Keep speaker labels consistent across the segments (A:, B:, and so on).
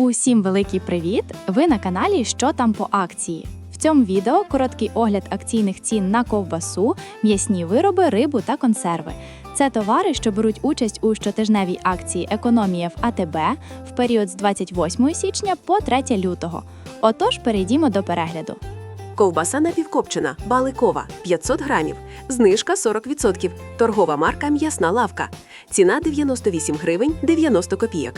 A: Усім великий привіт! Ви на каналі Що там по акції. В цьому відео короткий огляд акційних цін на ковбасу, м'ясні вироби, рибу та консерви. Це товари, що беруть участь у щотижневій акції Економія в АТБ в період з 28 січня по 3 лютого. Отож, перейдімо до перегляду.
B: Ковбаса напівкопчена, баликова 500 грамів. Знижка 40%. Торгова марка М'ясна лавка. Ціна 98 гривень 90 копійок.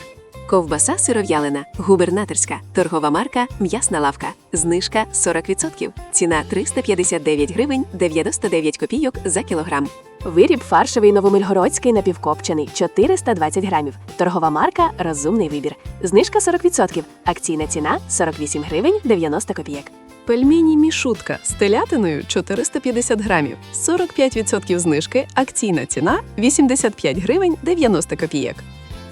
B: Ковбаса сиров'ялина, губернаторська. Торгова марка М'ясна лавка. Знижка 40%. Ціна 359 гривень 99 копійок за кілограм. Виріб фаршевий новомильгородський напівкопчений 420 грамів. Торгова марка Розумний вибір. Знижка 40%. Акційна ціна 48 гривень 90 копійок. Пельмені мішутка з телятиною 450 грамів, 45% знижки, акційна ціна 85 гривень 90 копійок.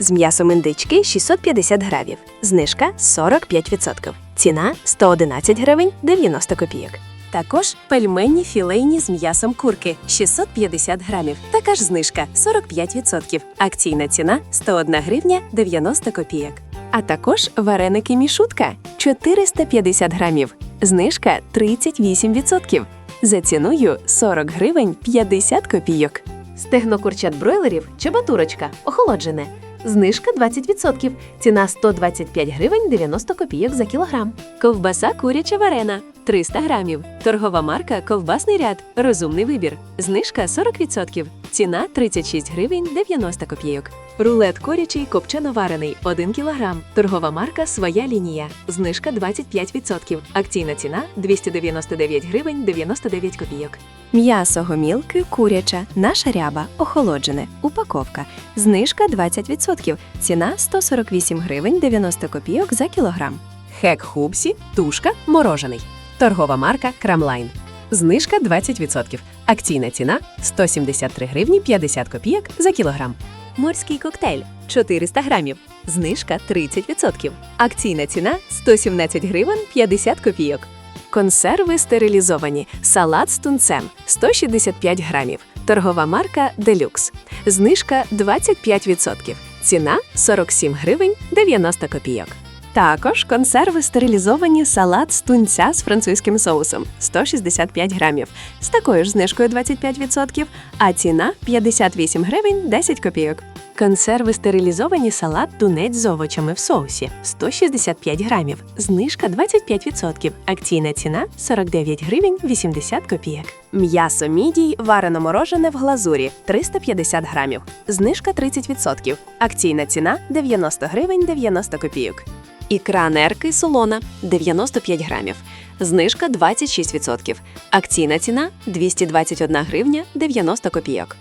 C: З м'ясом індички 650 грамів. Знижка 45%. Ціна 111 гривень 90 копійок.
B: Також пельмені філейні з м'ясом курки 650 грамів. Така ж знижка 45%. Акційна ціна 101 гривня 90 копійок. А також вареники мішутка 450 грамів. Знижка 38%. За ціною 40 гривень 50 копійок. Стегно курчат бройлерів чебатурочка охолоджене. Знижка 20%. Ціна 125 гривень 90 копійок за кілограм. Ковбаса куряча варена 300 грамів. Торгова марка Ковбасний ряд. Розумний вибір. Знижка 40%. Ціна 36 гривень 90 копійок. Рулет курячий копчено-варений 1 кілограм. Торгова марка Своя лінія. Знижка 25%. Акційна ціна 299 гривень 99 копійок.
C: М'ясо гомілки куряча, наша ряба, охолоджене, упаковка. Знижка 20%. Ціна 148 гривень 90 копійок за кілограм.
B: Хек Хубсі, тушка, морожений. Торгова марка Крамлайн. Знижка 20%. Акційна ціна 173 гривні 50 копійок за кілограм. Морський коктейль 400 грамів. Знижка 30%. Акційна ціна 117 гривень 50 копійок. Консерви стерилізовані. Салат з тунцем 165 грамів. Торгова марка Делюкс. Знижка 25%. Ціна 47 гривень 90 копійок. Також консерви стерилізовані салат з тунця з французьким соусом 165 грамів з такою ж знижкою 25%, а ціна 58 гривень 10 копійок. Консерви стерилізовані салат тунець з овочами в соусі 165 грамів, знижка 25%, акційна ціна 49 гривень 80 копійок. М'ясо мідій варено морожене в глазурі 350 грамів, знижка 30%, акційна ціна 90 гривень 90 копійок. Ікра нерки солона 95 грамів. Знижка 26%. Акційна ціна 221 гривня 90 копійок.